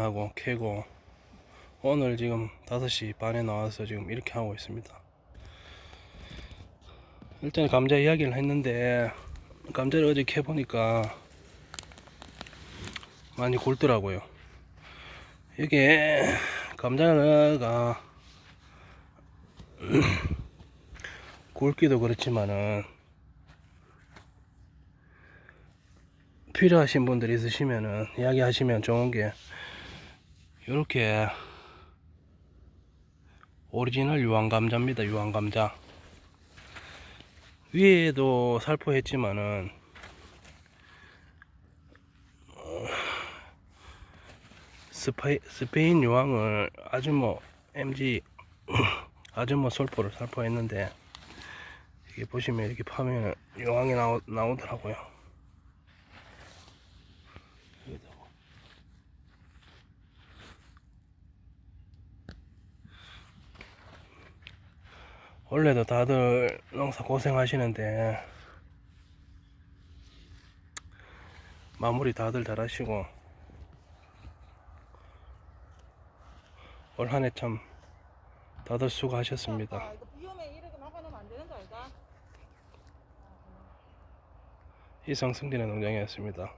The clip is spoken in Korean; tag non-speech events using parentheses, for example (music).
하고 캐고 오늘 지금 5시 반에 나와서 지금 이렇게 하고 있습니다. 일단 감자 이야기를 했는데 감자를 어제 캐보니까 많이 굵더라고요. 이게 감자가 (clears throat) 굵기도 그렇지만은 필요하신 분들 있으시면은 이야기하시면 좋은 게 이렇게 오리지널 유황 감자입니다. 유황 감자 위에도 살포했지만은 어, 스페, 스페인 유황을 아주 뭐 MG (clears throat) 아주 뭐 솔포를 살포했는데 이게 보시면 이렇게 파면 유황이 나오, 나오더라고요. 여기다가. 원래도 다들 농사 고생하시는데 마무리 다들 잘하시고 올 한 해 참 다들 수고하셨습니다. 아빠, 이거 위험해 이렇게 나가놓으면 안 되는 거 아이가? 이상 승진의 농장이었습니다.